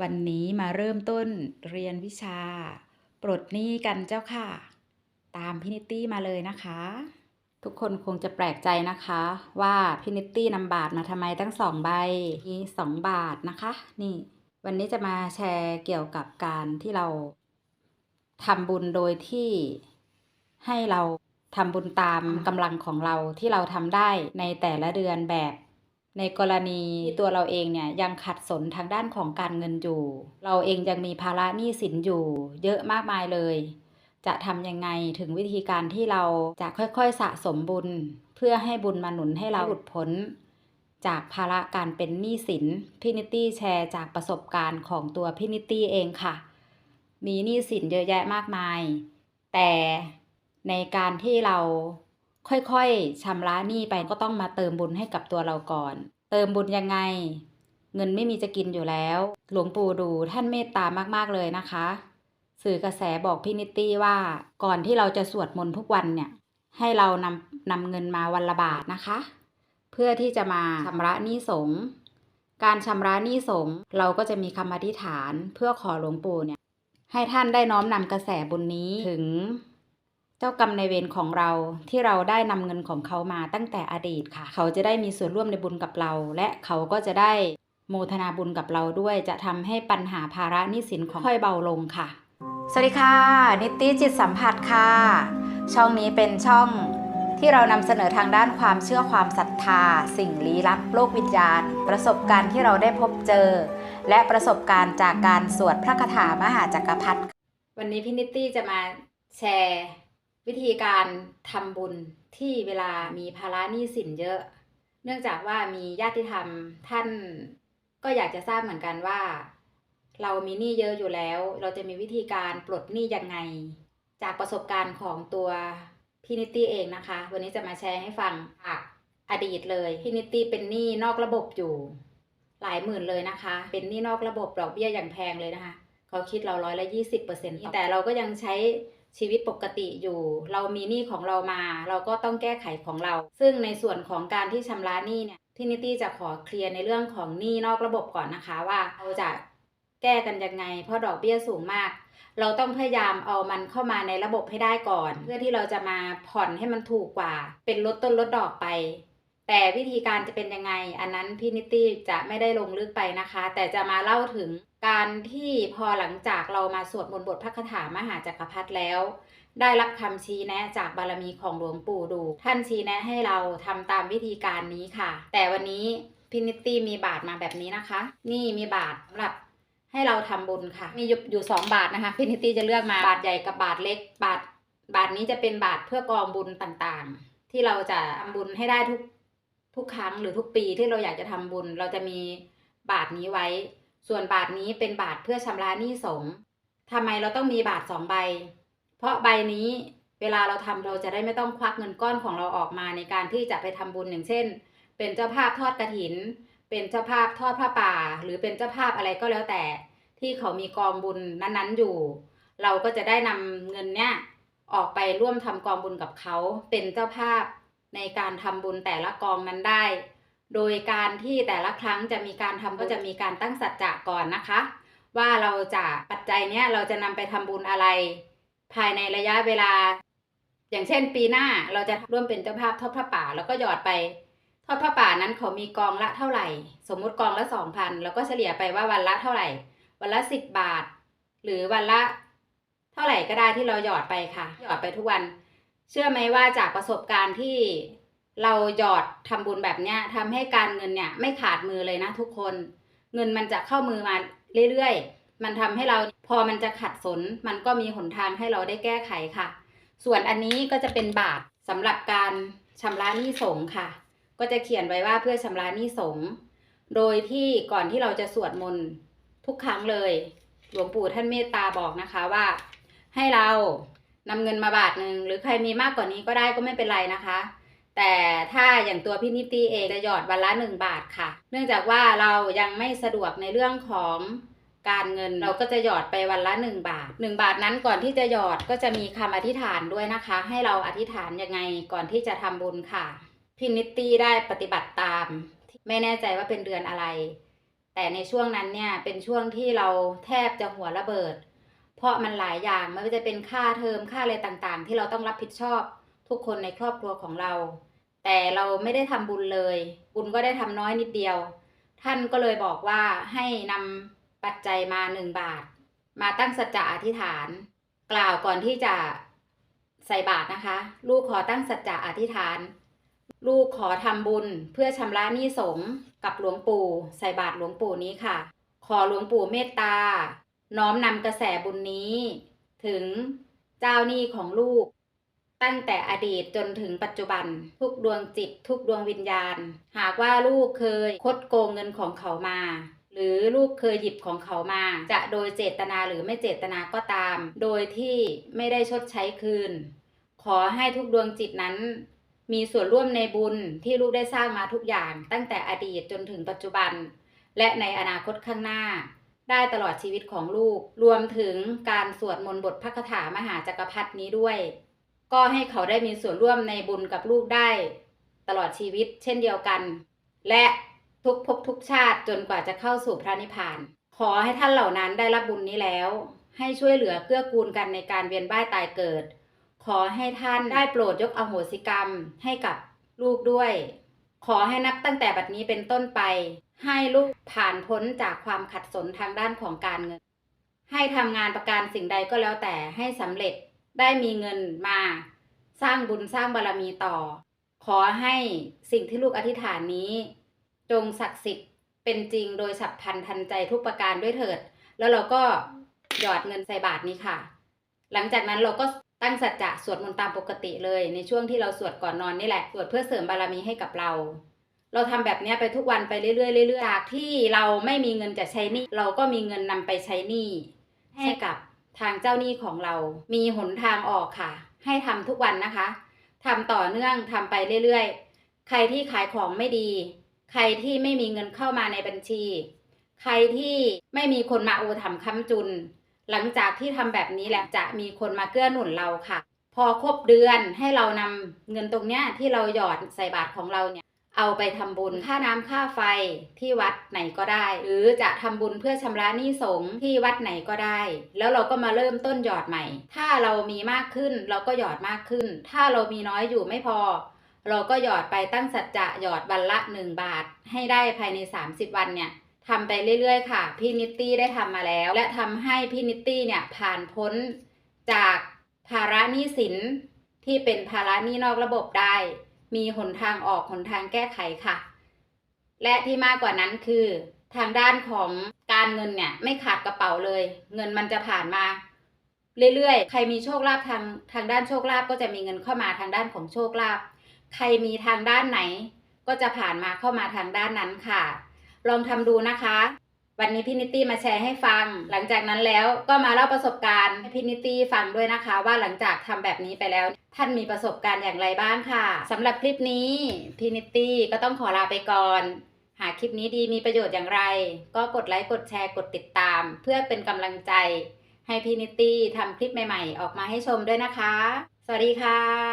วันนี้มาเริ่มต้นเรียนวิชา ปลดหนี้กันเจ้าค่ะ ตามพินิตตี้มาเลยนะคะ ทุกคนคงจะแปลกใจนะคะ ว่าพินิตตี้นำบาทมาทำไมตั้งสองใบมีสองบาทนะคะ นี่ วันนี้จะมาแชร์เกี่ยวกับการที่เราทำบุญโดยที่ให้เราทำบุญตามกำลังของเราที่เราทำได้ในแต่ละเดือนแบบ ในกรณีที่ตัวเราเองเนี่ยยังขัดสนทางด้านของการเงินอยู่ เราเองยังมีภาระหนี้สินอยู่ เยอะมากมายเลย จะทำยังไงถึงวิธีการที่เราจะค่อยๆสะสมบุญ เพื่อให้บุญมาหนุนให้เราหลุดพ้น จากภาระการเป็นหนี้สินพินิตี้แชร์จากประสบการณ์ของตัวพินิตี้เองค่ะ มีหนี้สินเยอะแยะมากมาย แต่ในการที่เรา ค่อยๆชำระหนี้ไปก็ต้องมาเติมบุญให้กับตัวเราก่อน เติมบุญยังไง เงินไม่มีจะกินอยู่แล้ว หลวงปู่ดูท่านเมตตามากๆเลยนะคะ สื่อกระแสบอกพี่นิตตี้ว่าก่อนที่เราจะสวดมนต์ทุกวันเนี่ย ให้เรานำนำเงินมาวันละบาทนะคะ เพื่อที่จะมาชำระหนี้สงฆ์การชำระหนี้สงฆ์เราก็จะมีคำอธิษฐานเพื่อขอหลวงปู่เนี่ยให้ท่านได้น้อมนำกระแสบุญนี้ถึง เจ้ากรรมในายเวรของเราที่เราได้นำเงินของเขามาตั้งแต่อดีตค่ะ เขาจะได้มีส่วนร่วมในบุญกับเรา และเขาก็จะได้โมทนาบุญกับเราด้วย จะทำให้ปัญหาภาระหนี้สินของค่อยเบาลงค่ะ สวัสดีค่ะ นิตตี้จิตสัมผัสค่ะ ช่องนี้เป็นช่องที่เรานำเสนอทางด้านความเชื่อความศรัทธา สิ่งลี้ลับโลกวิญญาณ ประสบการณ์ที่เราได้พบเจอ และประสบการณ์จากการสวดพระคาถามหาจักรพรรดิวันนี้พี่นิตตี้จะมาแชร์ วิธีการทำบุญที่เวลามีภาระหนี้สินเยอะ เนื่องจากว่ามีญาติธรรมท่านก็อยากจะทราบเหมือนกันว่า เรามีหนี้เยอะอยู่แล้ว เราจะมีวิธีการปลดหนี้ยังไง จากประสบการณ์ของตัวพี่นิตตี้เองนะคะ วันนี้จะมาแชร์ให้ฟังจากอดีตเลยพี่นิตตี้เป็นหนี้นอกระบบอยู่ หลายหมื่นเลยนะคะ เป็นหนี้นอกระบบดอกเบี้ยอย่างแพงเลยนะคะเขาคิดเราร้อยละยี่สิบเปอร์เซ็นต์แต่เราก็ยังใช้ ชีวิตปกติอยู่ เรามีหนี้ของเรามา เราก็ต้องแก้ไขของเรา ซึ่งในส่วนของการที่ชำระหนี้เนี่ยพี่นิตี้จะขอเคลียร์ในเรื่องของหนี้นอกระบบก่อนนะคะว่าเราจะแก้กันยังไง เพราะดอกเบี้ยสูงมาก เราต้องพยายามเอามันเข้ามาในระบบให้ได้ก่อน เพื่อที่เราจะมาผ่อนให้มันถูกกว่า เป็นลดต้นลดดอกไป แต่วิธีการจะเป็นยังไง อันนั้นพี่นิตตี้จะไม่ได้ลงลึกไปนะคะ แต่จะมาเล่าถึงการที่พอหลังจากเรามาสวดมนต์บทพระคาถามหาจักรพรรดิแล้ว ได้รับคำชี้แนะจากบารมีของหลวงปู่ดู ท่านชี้แนะให้เราทำตามวิธีการนี้ค่ะ แต่วันนี้พินิตตี้มีบาทมาแบบนี้นะคะ นี่มีบาทสำหรับให้เราทำบุญค่ะ มีอยู่อยู่สองบาทนะคะพินิตตี้จะเลือกมาบาทใหญ่กับบาทเล็กบาทบาทนี้จะเป็นบาทเพื่อกองบุญต่างๆ ที่เราจะทำบุญให้ได้ทุก ทุกครั้งหรือทุกปีที่เราอยากจะทำบุญ เราจะมีบาทนี้ไว้ ส่วนบาทนี้เป็นบาทเพื่อชำระหนี้สงฆ์ทำไมเราต้องมีบาทสองใบ เพราะใบนี้เวลาเราทำเราจะได้ไม่ต้องควักเงินก้อนของเราออกมาในการที่จะไปทำบุญอย่างเช่น เป็นเจ้าภาพทอดกระถิน เป็นเจ้าภาพทอดผ้าป่า หรือเป็นเจ้าภาพอะไรก็แล้วแต่ ที่เขามีกองบุญนั้นๆอยู่ เราก็จะได้นำเงินเนี้ยออกไปร่วมทำกองบุญกับเขาเป็นเจ้าภาพ ในการทำบุญแต่ละกองนั้นได้ โดยการที่แต่ละครั้งจะมีการทำก็จะมีการตั้งสัจจะก่อนนะคะ ว่าเราจะปัจจัยเนี้ยเราจะนำไปทำบุญอะไร ภายในระยะเวลา อย่างเช่น ปีหน้าเราจะร่วมเป็นเจ้าภาพทอดผ้าป่า แล้วก็หยอดไปทอดผ้าป่านั้นเขามีกองละเท่าไหร่ สมมุติกองละสองพันแล้วก็เฉลี่ยไปว่าวันละเท่าไหร่ วันละสิบบาท หรือวันละ เท่าไหร่ก็ได้ที่เราหยอดไปค่ะ หยอดไปทุกวัน เชื่อไหมว่าจากประสบการณ์ที่เราหยอดทำบุญแบบเนี้ยทำให้การเงินเนี่ยไม่ขาดมือเลยนะทุกคน เงินมันจะเข้ามือมาเรื่อยๆ มันทำให้เราพอมันจะขัดสน มันก็มีหนทางให้เราได้แก้ไขค่ะ ส่วนอันนี้ก็จะเป็นบาทสำหรับการชำระหนี้สงค่ะ ก็จะเขียนไว้ว่าเพื่อชำระหนี้สงโดยที่ก่อนที่เราจะสวดมนต์ทุกครั้งเลย หลวงปู่ท่านเมตตาบอกนะคะว่า ให้เรา นำเงินมาบาทหนึ่งหรือใครมีมากกว่านี้ก็ได้ก็ไม่เป็นไรนะคะ แต่ถ้าอย่างตัวพี่นิตี้เองจะหยอดวันละหนึ่งบาทค่ะ เนื่องจากว่าเรายังไม่สะดวกในเรื่องของการเงินเราก็จะหยอดไปวันละหนึ่งบาทหนึ่งบาทนั้นก่อนที่จะหยอดก็จะมีคำอธิษฐานด้วยนะคะ ให้เราอธิษฐานยังไงก่อนที่จะทำบุญค่ะพี่นิตตี้ได้ปฏิบัติตาม ไม่แน่ใจว่าเป็นเดือนอะไร แต่ในช่วงนั้นเนี่ยเป็นช่วงที่เราแทบจะหัวระเบิด เพราะมันหลายอย่างไม่ว่าจะเป็นค่าเทอมค่าอะไรต่างๆ ที่เราต้องรับผิดชอบทุกคนในครอบครัวของเรา แต่เราไม่ได้ทำบุญเลย บุญก็ได้ทำน้อยนิดเดียว ท่านก็เลยบอกว่าให้นำปัจจัยมาหนึ่งบาท มาตั้งสัจจะอธิษฐาน กล่าวก่อนที่จะใส่บาตรนะคะ ลูกขอตั้งสัจจะอธิษฐาน ลูกขอทำบุญเพื่อชำระหนี้สงกับหลวงปู่ ใส่บาตรหลวงปู่นี้ค่ะ ขอหลวงปู่เมตตา น้อมนำกระแสบุญนี้ ถึงเจ้าหนี้ของลูก ตั้งแต่อดีตจนถึงปัจจุบัน ทุกดวงจิต ทุกดวงวิญญาณ หากว่าลูกเคยคดโกงเงินของเขามา หรือลูกเคยหยิบของเขามา จะโดยเจตนาหรือไม่เจตนาก็ตาม โดยที่ไม่ได้ชดใช้คืน ขอให้ทุกดวงจิตนั้นมีส่วนร่วมในบุญที่ลูกได้สร้างมาทุกอย่างตั้งแต่อดีตจนถึงปัจจุบัน และในอนาคตข้างหน้า ได้ตลอดชีวิตของลูก รวมถึงการสวดมนต์บทพระคาถามหาจักรพรรดินี้ด้วย ก็ให้เขาได้มีส่วนร่วมในบุญกับลูกได้ ตลอดชีวิตเช่นเดียวกัน และทุกภพทุกชาติจนกว่าจะเข้าสู่พระนิพพาน ขอให้ท่านเหล่านั้นได้รับบุญนี้แล้ว ให้ช่วยเหลือเกื้อกูลกันในการเวียนว่ายตายเกิด ขอให้ท่านได้โปรดยกอโหสิกรรมให้กับลูกด้วย ขอให้นับตั้งแต่บัดนี้เป็นต้นไป ให้ลูกผ่านพ้นจากความขัดสนทางด้านของการเงิน ให้ทำงานประการสิ่งใดก็แล้วแต่ให้สำเร็จได้มีเงินมา สร้างบุญสร้างบารรมีต่อ ขอให้สิ่งที่ลูกอธิษฐานนี้ จงศักดิ์สิทธิ์เป็นจริงโดยฉับพลันทันใจทุกประการด้วยเถิด แล้วเราก็หยอดเงินใส่บาทนี้ค่ะ หลังจากนั้นเราก็ ตั้งสัจจะสวดมนต์ตามปกติเลยในช่วงที่เราสวดก่อนนอนนี่แหละ สวดเพื่อเสริมบารมีให้กับเรา เราทำแบบนี้ไปทุกวันไปเรื่อยๆเรื่อยๆจากที่เราไม่มีเงินจะใช้หนี้เราก็มีเงินนำไปใช้หนี้ให้กับทางเจ้าหนี้ของเรา มีหนทางออกค่ะ ให้ทำทุกวันนะคะทำต่อเนื่องทำไปเรื่อยๆ ใครที่ขายของไม่ดี ใครที่ไม่มีเงินเข้ามาในบัญชี ใครที่ไม่มีคนมาอุปถัมภ์ค้ำจุน หลังจากที่ทำแบบนี้แหละจะมีคนมาเกื้อหนุนเราค่ะ พอครบเดือนให้เรานำเงินตรงเนี้ยที่เราหยอดใส่บาตรของเราเนี่ยเอาไปทำบุญค่าน้ำค่าไฟที่วัดไหนก็ได้ หรือจะทำบุญเพื่อชำระหนี้สงฆ์ที่วัดไหนก็ได้ แล้วเราก็มาเริ่มต้นหยอดใหม่ ถ้าเรามีมากขึ้นเราก็หยอดมากขึ้น ถ้าเรามีน้อยอยู่ไม่พอ เราก็หยอดไปตั้งสัจจะหยอดวันละ 1 บาท ให้ได้ภายใน 30 วันเนี่ย ทำไปเรื่อยๆ ค่ะ พี่นิตตี้ได้ทำมาแล้ว และทำให้พี่นิตตี้เนี่ยผ่านพ้นจากภาระหนี้สินที่เป็นภาระหนี้นอกระบบได้ มีหนทางออกหนทางแก้ไขค่ะ และที่มากกว่านั้นคือ ทางด้านของการเงินเนี่ยไม่ขาดกระเป๋าเลย เงินมันจะผ่านมาเรื่อยๆ ใครมีโชคลาภทางทางด้านโชคลาภก็จะมีเงินเข้ามาทางด้านของโชคลาภ ใครมีทางด้านไหน ก็จะผ่านมาเข้ามาทางด้านนั้นค่ะ ลองทำดูนะคะ วันนี้พี่นิตตี้มาแชร์ให้ฟัง หลังจากนั้นแล้วก็มาเล่าประสบการณ์ให้พี่นิตตี้ฟังด้วยนะคะ ว่าหลังจากทำแบบนี้ไปแล้ว ท่านมีประสบการณ์อย่างไรบ้างค่ะสำหรับคลิปนี้พี่นิตตี้ก็ต้องขอลาไปก่อน หากคลิปนี้ดีมีประโยชน์อย่างไร ก็กดไลค์กดแชร์กดติดตาม เพื่อเป็นกำลังใจให้พี่นิตตี้ทำคลิปใหม่ ๆ ออกมาให้ชมด้วยนะคะ สวัสดีค่ะ